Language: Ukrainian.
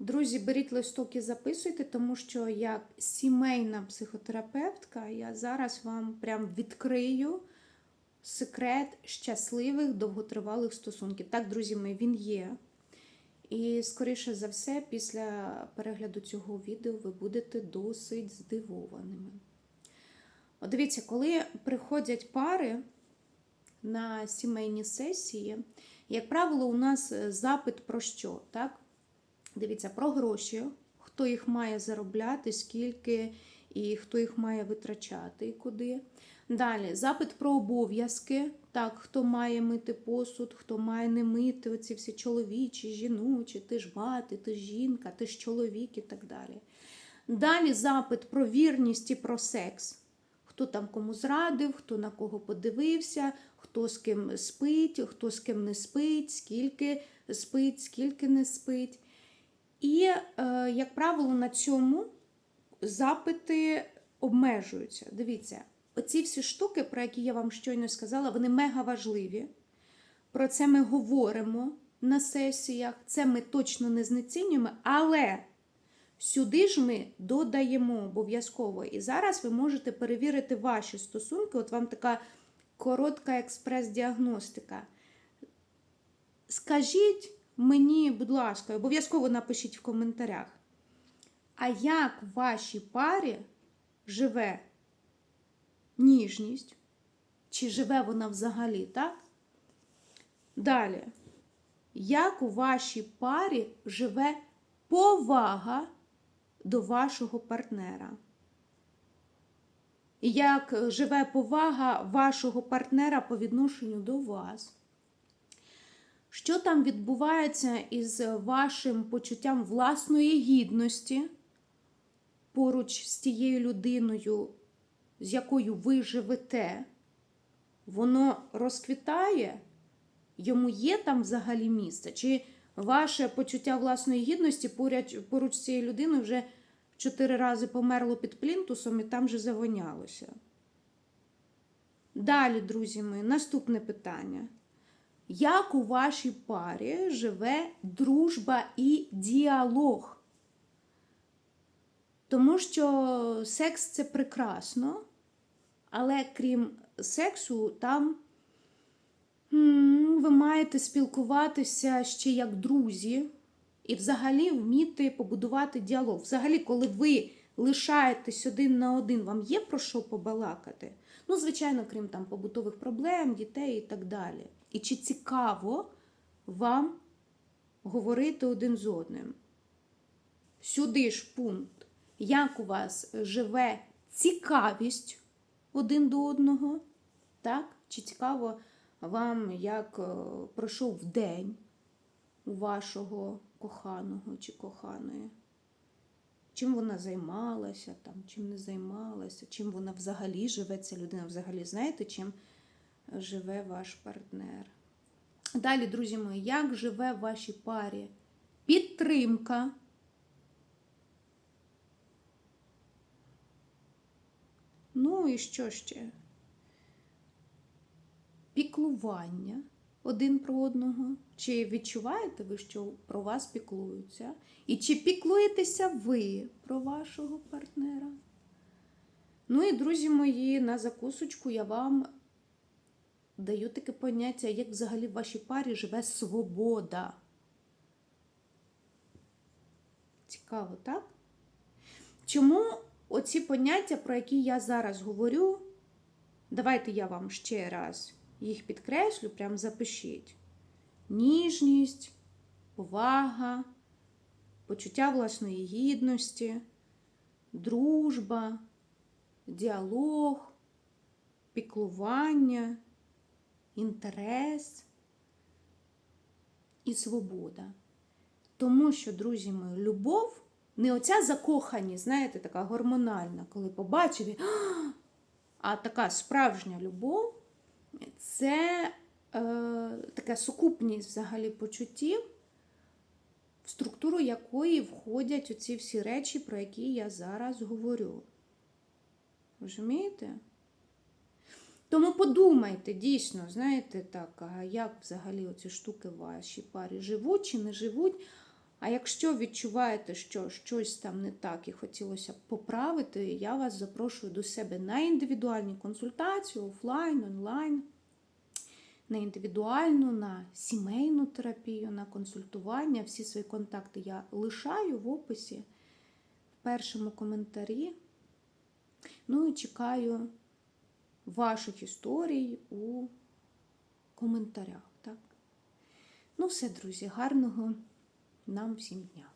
Друзі, беріть листок і записуйте, тому що як сімейна психотерапевтка я зараз вам прям відкрию секрет щасливих довготривалих стосунків. Так, друзі мої, він є. І, скоріше за все, після перегляду цього відео ви будете досить здивованими. От дивіться, коли приходять пари на сімейні сесії, як правило, у нас запит про що? Так? Дивіться, про гроші, хто їх має заробляти, скільки і хто їх має витрачати і куди. Далі запит про обов'язки, так, хто має мити посуд, хто має не мити, оці всі чоловічі, жіночі, ти ж мати, ти ж жінка, ти ж чоловік і так далі. Далі запит про вірність і про секс. Хто там кому зрадив, хто на кого подивився, хто з ким спить, хто з ким не спить, скільки спить, скільки не спить. І, е, як правило, на цьому запити обмежуються. Дивіться, оці всі штуки, про які я вам щойно сказала, вони мега важливі. Про це ми говоримо на сесіях, це ми точно не знецінюємо, але сюди ж ми додаємо обов'язково. І зараз ви можете перевірити ваші стосунки. От вам така коротка експрес-діагностика. Скажіть мені, будь ласка, обов'язково напишіть в коментарях, а як в вашій парі живе ніжність? Чи живе вона взагалі, так? Далі, як у вашій парі живе повага до вашого партнера? Як живе повага вашого партнера по відношенню до вас? Що там відбувається із вашим почуттям власної гідності поруч з тією людиною, з якою ви живете? Воно розквітає? Йому є там взагалі місце? Чи ваше почуття власної гідності поруч, з цією людиною вже чотири рази померло під плінтусом і там же завонялося? Далі, друзі мої, наступне питання. Як у вашій парі живе дружба і діалог? Тому що секс це прекрасно, але крім сексу, там ви маєте спілкуватися ще як друзі і взагалі вміти побудувати діалог. Взагалі, коли ви лишаєтесь один на один, вам є про що побалакати? Ну, звичайно, крім там побутових проблем, дітей і так далі. І чи цікаво вам говорити один з одним? Сюди ж пункт, як у вас живе цікавість один до одного, так? Чи цікаво вам, як е, пройшов день у вашого коханого чи коханої? Чим вона займалася, там, чим не займалася, чим вона взагалі живе, ця людина взагалі знаєте, чим живе ваш партнер. Далі, друзі мої, як живе в вашій парі підтримка? Ну і що ще? Піклування один про одного. Чи відчуваєте ви, що про вас піклуються? І чи піклуєтеся ви про вашого партнера? Ну і, друзі мої, на закусочку я вам даю таке поняття, як взагалі в вашій парі живе свобода. Цікаво, так? Чому оці поняття, про які я зараз говорю, давайте я вам ще раз їх підкреслю, прям запишіть. Ніжність, повага, почуття власної гідності, дружба, діалог, піклування, інтерес і свобода. Тому що, друзі мої, любов не оця закоханість, знаєте, така гормональна, коли побачив, і, «А!» така справжня любов це е, така сукупність взагалі почуттів, в структуру якої входять оці всі речі, про які я зараз говорю. Розумієте? Тому подумайте, дійсно, знаєте, так, а як взагалі оці штуки в вашій парі живуть чи не живуть. А якщо відчуваєте, що щось там не так і хотілося б поправити, я вас запрошую до себе на індивідуальні консультації, офлайн, онлайн, на індивідуальну, на сімейну терапію, на консультування. Всі свої контакти я лишаю в описі, в першому коментарі. Ну і чекаю ваших історій у коментарях. Так? Ну, все, друзі, гарного нам всім дня.